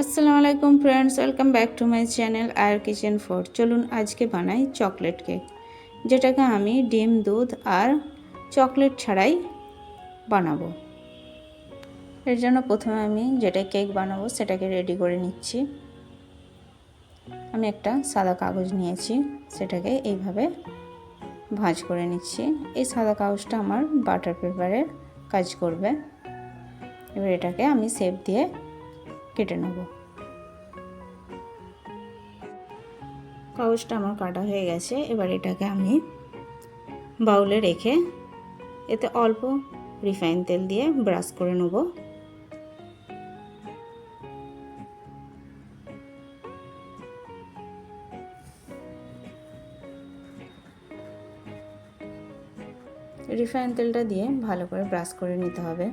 আসসালামু আলাইকুম friends welcome back to my channel Iyer kitchen four চলুন আজকে বানাই চকলেট কেক যেটাকে আমি ডিম, দুধ আর চকলেট ছাড়াই বানাবো। এর জন্য প্রথমে আমি যেটা কেক বানাবো সেটাকে রেডি করে নিচ্ছি। আমি একটা সাদা কাগজ নিয়েছি, সেটাকে এইভাবে ভাঁজ করে নিচ্ছি। এই সাদা কাগজটা আমার বাটার পেপারের কাজ করবে। এবার এটাকে আমি সেপ দিয়ে কেটে নেব। কাগজটা আমার কাটা হয়ে গেছে। এবার এটাকে আমি বাউলে রেখে এতে অল্প রিফাইন তেল দিয়ে ব্রাশ করে নেব। রিফাইন তেলটা দিয়ে ভালো করে ব্রাশ করে নিতে হবে।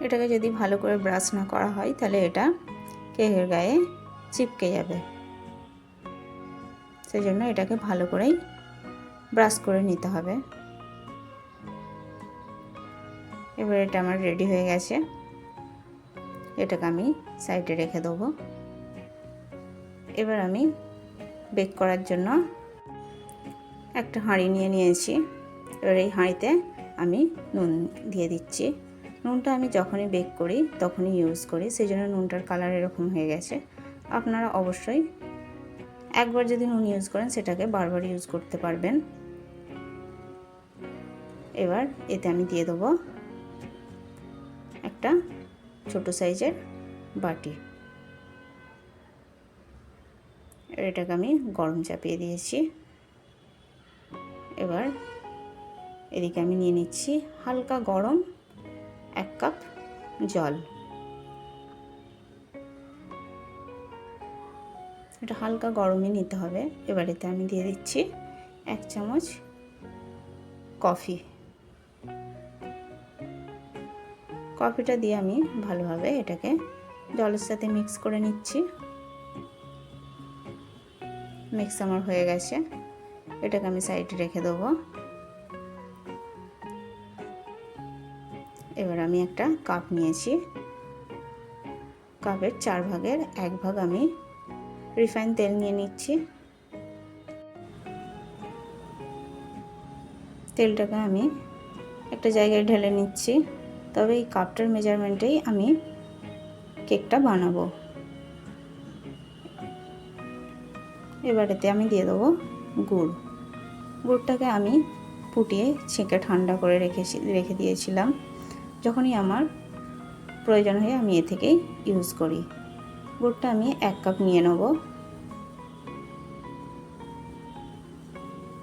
এটাকে যদি ভালো করে ব্রাশ না করা হয়, তাহলে এটা কেকের গায়ে চিপকে যাবে। সেই জন্য এটাকে ভালো করেই ব্রাশ করে নিতে হবে। এবার এটা আমার রেডি হয়ে গেছে। এটাকে আমি সাইডে রেখে দেবো। এবার আমি বেক করার জন্য একটা হাঁড়ি নিয়ে নিয়েছি। এবার এই হাঁড়িতে আমি নুন দিয়ে দিচ্ছি। নুনটা আমি যখনই বেক করি, তখনই ইউজ করি সেই জন্য নুনটার কালার এরকম হয়ে গেছে। আপনারা অবশ্যই একবার যদি নুন ইউজ করেন, সেটাকে বারবার ইউজ করতে পারবেন। এবার এতে আমি দিয়ে দেবো একটা ছোট সাইজের বাটি। এটাকে আমি গরম চাপিয়ে দিয়েছি। এবার এদিকে আমি নিয়ে নিচ্ছি হালকা গরম এক কাপ জল। এটা হালকা গরমই নিতে হবে। এবার এতে আমি দিয়ে দিচ্ছি এক চামচ কফি। কফিটা দিয়ে আমি ভালোভাবে এটাকে জলের সাথে মিক্স করে নিচ্ছি। মিক্স আমার হয়ে গেছে। এটাকে আমি সাইডে রেখে দেবো। আমি একটা কাপ নিয়েছি। কাপের চার ভাগের এক ভাগ আমি রিফাইন তেল নিয়ে নিচ্ছি। তেলটাকে আমি একটা জায়গায় ঢেলে নিচ্ছি। তবে এই কাপটার মেজারমেন্টেই আমি কেকটা বানাবো। এবারেতে আমি দিয়ে দেবো গুড়। গুড়টাকে আমি ফুটিয়ে ছেঁকে ঠান্ডা করে রেখেছি, রেখে দিয়েছিলাম। যখনই আমার প্রয়োজন হয় আমি এ থেকেই ইউজ করি। গুড়টা আমি এক কাপ নিয়ে নেব।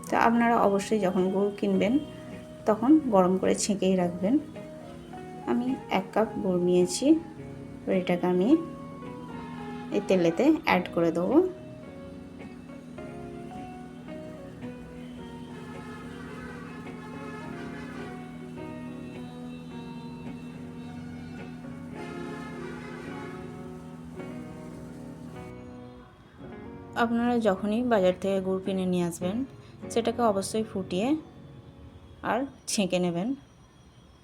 তো আপনারা অবশ্যই যখন গুড় কিনবেন, তখন গরম করে ছেঁকেই রাখবেন। আমি এক কাপ গুড় নিয়েছি। এটাকে আমি এই তেলেতে অ্যাড করে দেবো। আপনারা যখনই বাজার থেকে গুড় কিনে নিয়ে আসবেন, সেটাকে অবশ্যই ফুটিয়ে আর ছেঁকে নেবেন।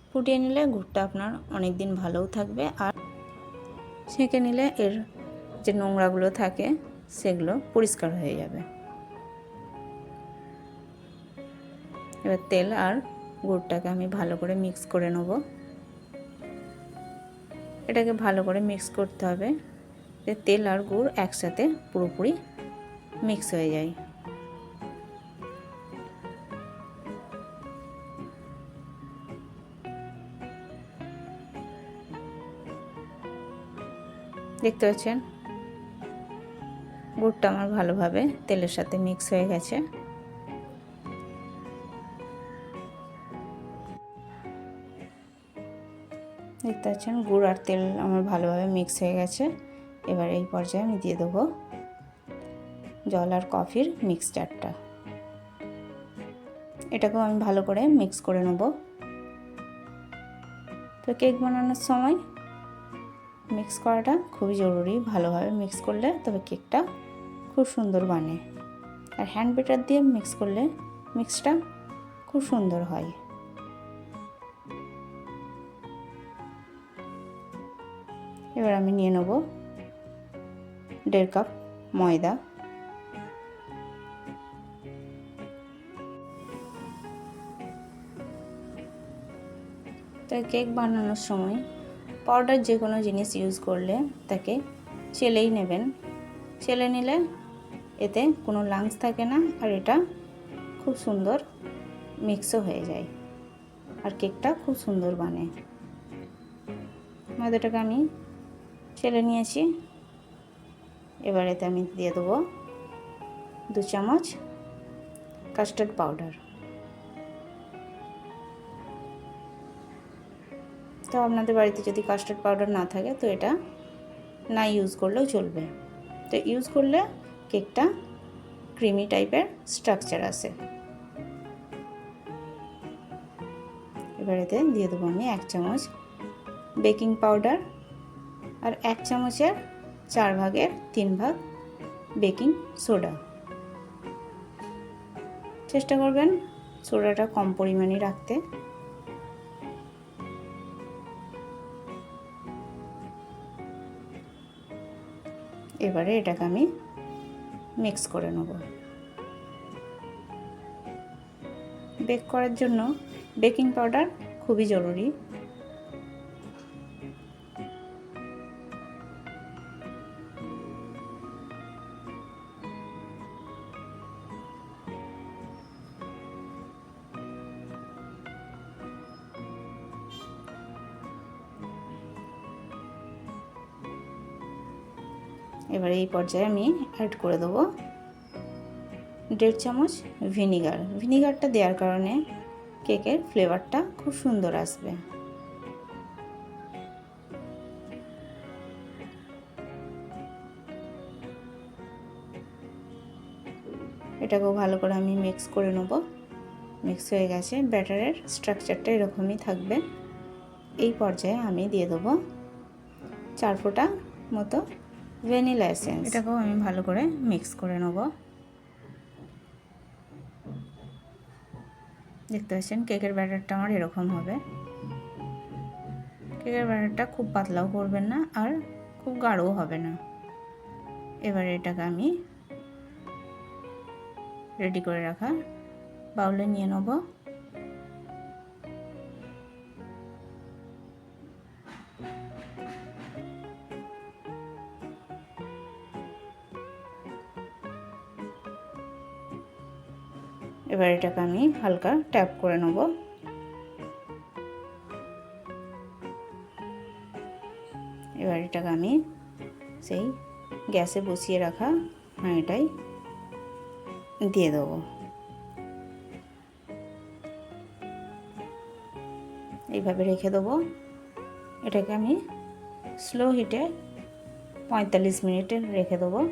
ফুটিয়ে নিলে গুড়টা আপনার অনেক দিন ভালোও থাকবে আর ছেঁকে নিলে এর যে নোংরাগুলো থাকে, সেগুলো পরিষ্কার হয়ে যাবে। এবার তেল আর গুড়টাকে আমি ভালো করে মিক্স করে নেব। এটাকে ভালো করে মিক্স করতে হবে। তেল আর গুড় একসাথে পুরোপুরি মিক্স হয়ে যায়। দেখতে পাচ্ছেন? গুড়টা আমার ভালোভাবে তেলের সাথে মিক্স হয়ে গেছে। দেখতে পাচ্ছেন? গুড় আর তেল আমার ভালোভাবে মিক্স হয়ে গেছে। এবার এই পর্যায়ে আমি দিয়ে দেবো জল আর কফির মিক্সচারটা। এটাকেও আমি ভালো করে মিক্স করে নেব। তো কেক বানানোর সময় মিক্স করাটা খুবই জরুরি। ভালোভাবে মিক্স করলে তবে কেকটা খুব সুন্দর বানে। আর হ্যান্ড বেটার দিয়ে মিক্স করলে মিক্সটা খুব সুন্দর হয়। এবার আমি নিয়ে নেব দেড় কাপ ময়দা। তো কেক বানানোর সময় পাউডার যে কোনো জিনিস ইউজ করলে তাকে চেলেই নেবেন। চেলে নিলে এতে কোনো লাংস থাকে না আর এটা খুব সুন্দর মিক্সও হয়ে যায় আর কেকটা খুব সুন্দর বানে। ময়দাটাকে আমি চেলে নিয়েছি। এবার এতে আমি দিয়ে দেবো দু চামচ কাস্টার্ড পাউডার তো আপনাদের বাড়িতে যদি কাস্টার্ড পাউডার না থাকে, তো এটা না ইউজ করলেও চলবে। তো ইউজ করলে কেকটা ক্রিমি টাইপের স্ট্রাকচার আসে এবার এতে দিয়ে দেবো আমি এক চামচ বেকিং পাউডার আর এক চামচের চার ভাগের তিন ভাগ বেকিং সোডা। চেষ্টা করবেন সোডাটা কম পরিমাণে রাখতে। এবারে এটাকে আমি মিক্স করে নেব। বেক করার জন্য বেকিং পাউডার খুবই জরুরি। এবার এই পর্যায়ে আমি অ্যাড করে দেবো দেড় চামচ ভিনিগার ভিনিগারটা দেওয়ার কারণে কেকের ফ্লেভারটা খুব সুন্দর আসবে। এটাকেও ভালো করে আমি মিক্স করে নেব। মিক্স হয়ে গেছে ব্যাটারের স্ট্রাকচারটা এরকমই থাকবে। এই পর্যায়ে আমি দিয়ে দেবো চার ফোঁটা মতো ভ্যানিলা এসেন্স এটাকেও আমি ভালো করে মিক্স করে নেব। দেখতে পাচ্ছেন কেকের ব্যাটারটা আমার এরকম হবে। কেকের ব্যাটারটা খুব পাতলাও করবেন না, আর খুব গাঢ়ও হবে না। এবার এটাকে আমি রেডি করে রাখা বাউলে নিয়ে নেব। এবার আমি হালকা ট্যাপ করে নেব। এবার এটাকে আমি সেই গ্যাসে বসিয়ে রাখা হাঁড়িটাই দিয়ে দেবো। এইভাবে রেখে দেবো। এটাকে আমি স্লো হিটে পঁয়তাল্লিশ মিনিটে রেখে দেবো।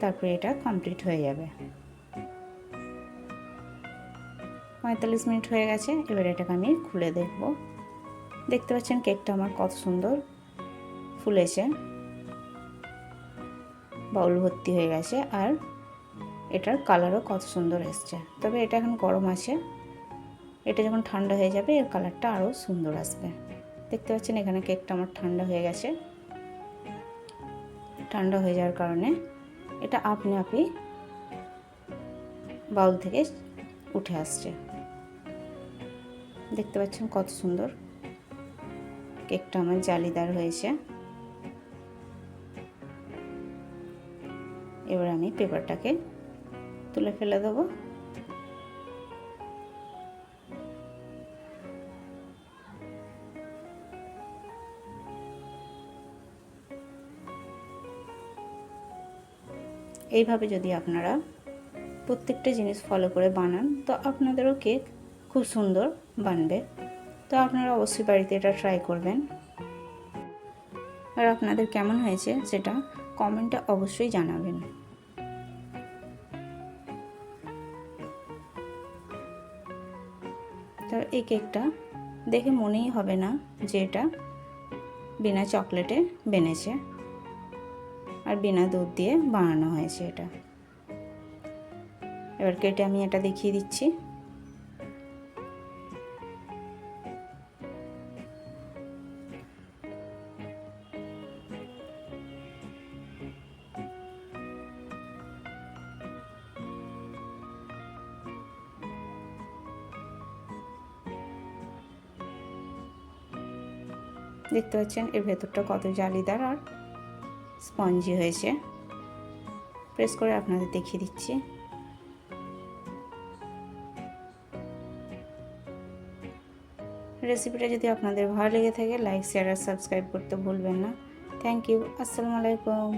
তারপরে এটা কমপ্লিট হয়ে যাবে। পঁয়তাল্লিশ মিনিট হয়ে গেছে, এবার এটাকে আমি খুলে দেখব। দেখতে পাচ্ছেন কেকটা আমার কত সুন্দর ফুলেছে। বাউল ভর্তি হয়ে গেছে আর এটার কালারও কত সুন্দর এসছে। তবে এটা এখন গরম আছে, এটা যখন ঠান্ডা হয়ে যাবে, এর কালারটা আরও সুন্দর আসবে। দেখতে পাচ্ছেন এখানে কেকটা আমার ঠান্ডা হয়ে গেছে। ঠান্ডা হয়ে যাওয়ার কারণে এটা আপনি আপনি বাউল থেকে উঠে আসছে। দেখতে পাচ্ছেন কত সুন্দর। কেকটা আমার জালিদার হয়েছে। এবার আমি পেপারটাকে তুলে ফেলে দেবো। এইভাবে যদি আপনারা প্রত্যেকটা জিনিস ফলো করে বানান, তো আপনাদেরও কেক খুব সুন্দর বানবে। তো আপনারা অবশ্যই বাড়িতে এটা ট্রাই করবেন। আর আপনাদের কেমন হয়েছে সেটা কমেন্টে অবশ্যই জানাবেন। তো এই কেকটা দেখে মনেই হবে না যে এটা বিনা চকলেটে বেনেছে। আর বিনা দুধ দিয়ে বানানো হয়েছে এটা। এবার কেটে আমি এটা দেখিয়ে দিচ্ছি। দেখতে পাচ্ছেন, এর ভেতরটা কত জালিদার আর স্পঞ্জি হয়েছে। প্রেস করে আপনাদের দেখিয়ে দিচ্ছি। রেসিপিটা যদি আপনাদের ভালো লেগে থাকে, লাইক, শেয়ার আর সাবস্ক্রাইব করতে ভুলবেন না। থ্যাংক ইউ আসসালামু আলাইকুম।